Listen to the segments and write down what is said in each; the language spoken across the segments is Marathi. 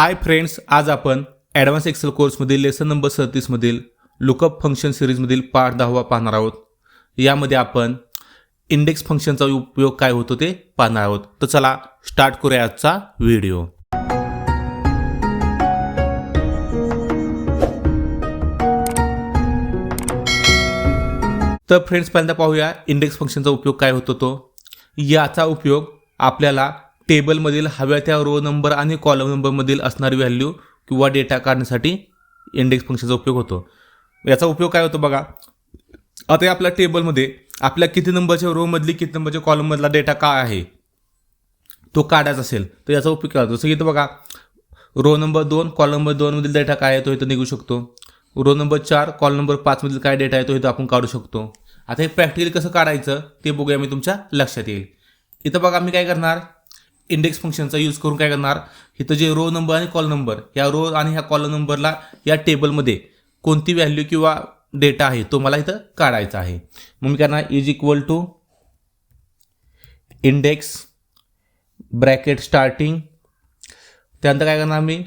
हाय फ्रेंड्स आज आपण ॲडव्हान्स एक्सेल कोर्समधील लेसन नंबर सदतीसमधील लुकअप फंक्शन सिरीजमधील पाठ दहावा पाहणार आहोत. यामध्ये आपण इंडेक्स फंक्शनचा उपयोग काय होतो ते पाहणार आहोत. तर चला स्टार्ट करूया आजचा व्हिडिओ तर फ्रेंड्स पहिल्यांदा पाहूया इंडेक्स फंक्शनचा उपयोग काय होतो तो. याचा उपयोग आपल्याला टेबलमधील हव्या त्या रो नंबर आणि कॉलम नंबरमधील असणारी व्हॅल्यू किंवा डेटा काढण्यासाठी इंडेक्स फंक्शनचा उपयोग होतो. याचा उपयोग काय होतो बघा. आता या आपल्या टेबलमध्ये आपल्या किती नंबरच्या रोमधली किती नंबरच्या कॉलममधला डेटा काय आहे? तो काढायचा असेल तर याचा उपयोग काय होतो? जसं की इथं बघा रो नंबर दोन कॉल नंबर दोनमधील डेटा काय आहे तो इथं निघू शकतो. रो नंबर चार कॉल नंबर पाचमधील काय डेटा आहे तो इथं आपण काढू शकतो. आता हे प्रॅक्टिकली कसं काढायचं ते बघूया मी तुमच्या लक्षात येईल. इथं बघा मी काय करणार? इंडेक्स फंक्शनचा यूज करून काय करणार? इथं जे रो नंबर आणि कॉल नंबर या रो आणि ह्या कॉल नंबरला या टेबलमध्ये कोणती व्हॅल्यू किंवा डेटा आहे तो मला इथं काढायचा आहे. मग मी करणार is equal to index bracket starting त्यानंतर काय करणार मी?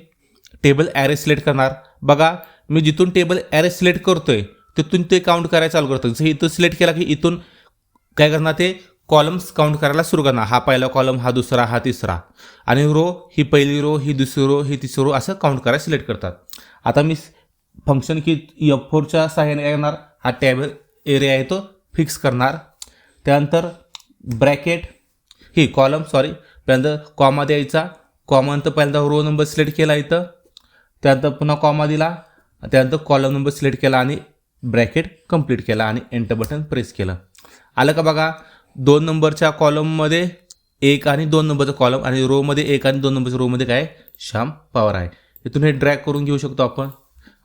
टेबल ॲरे सिलेक्ट करणार. बघा मी जिथून टेबल ॲरे सिलेक्ट करतोय तिथून ते काउंट करायला चालू करतो जसं इथं सिलेक्ट केला की इथून काय करणार ते कॉलम्स काउंट करायला सुरू करणार. हा पहिला कॉलम हा दुसरा हा तिसरा. आणि रो ही पहिली रो ही दुसरी रो ही तिसरी रो असं काउंट करायला सिलेक्ट करतात. आता मी फंक्शन की एफ फोरच्या सहाय्याने येणार हा टॅब एरिया आहे तो फिक्स करणार. त्यानंतर ब्रॅकेट ही कॉलम सॉरी पहिल्यांदा कॉमा द्यायचा. कॉमानंतर पहिल्यांदा रो नंबर सिलेक्ट केला इथं. त्यानंतर पुन्हा कॉमा दिला. त्यानंतर कॉलम नंबर सिलेक्ट केला आणि ब्रॅकेट कंप्लीट केला आणि एंटर बटन प्रेस केलं. आलं का बघा? दोन नंबरच्या कॉलममध्ये एक आणि दोन नंबरचा कॉलम आणि रोमध्ये एक आणि दोन नंबरच्या रोमध्ये काय? श्याम पॉवर आहे. इथून हे ड्रॅग करून घेऊ शकतो आपण.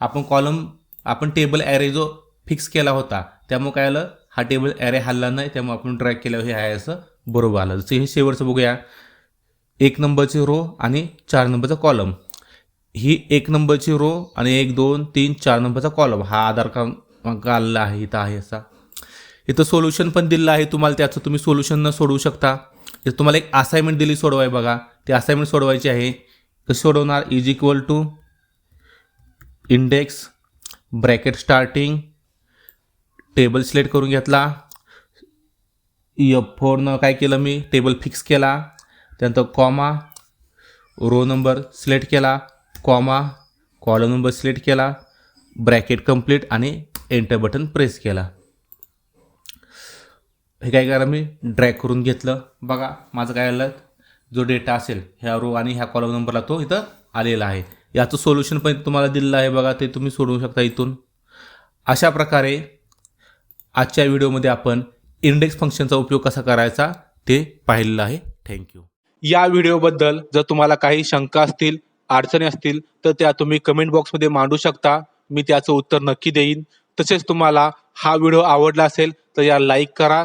आपण कॉलम आपण टेबल ॲरे जो फिक्स केला होता त्यामुळे काय आलं? हा टेबल ॲरे हल्ला नाही त्यामुळे आपण ड्रॅग केल्यावर हे आहे असं बरोबर आलं. जसं हे शेवटचं बघूया. एक नंबरची रो आणि चार नंबरचा कॉलम ही एक नंबरची रो आणि एक दोन तीन चार नंबरचा कॉलम हा आधार क्रमांक आलेला आहे इथं आहे असा. इथं सोल्युशन पण दिलेलं आहे तुम्हाला त्याचं तुम्ही सोल्युशन न सोडवू शकता. इथं तुम्हाला एक असाइनमेंट दिली सोडवाय बघा. ते असाइनमेंट सोडवायची आहे. कशी सोडवणार is equal to index bracket starting table select करून घेतला. एफ फोरनं काय केलं मी? टेबल फिक्स केला. त्यानंतर कॉमा रो नंबर सिलेक्ट केला. कॉमा कॉलम नंबर सिलेक्ट केला. ब्रॅकेट कंप्लीट आणि एंटर बटन प्रेस केला. हे काय करा मी ड्रॅग करून घेतलं. बघा माझं काय आलं? जो डेटा असेल ह्या रो आणि ह्या कॉलम नंबरला तो इथं आलेला आहे. याचं सोल्युशन पण तुम्हाला दिलेलं आहे बघा ते तुम्ही सोडवू शकता इथून. अशा प्रकारे आजच्या व्हिडिओमध्ये आपण इंडेक्स फंक्शनचा उपयोग कसा करायचा ते पाहिलेलं आहे. थँक्यू या व्हिडिओबद्दल जर तुम्हाला काही शंका असतील अडचणी असतील तर त्या तुम्ही कमेंट बॉक्समध्ये मांडू शकता. मी त्याचं उत्तर नक्की देईन. तसेच तुम्हाला हा व्हिडिओ आवडला असेल तर या लाईक करा.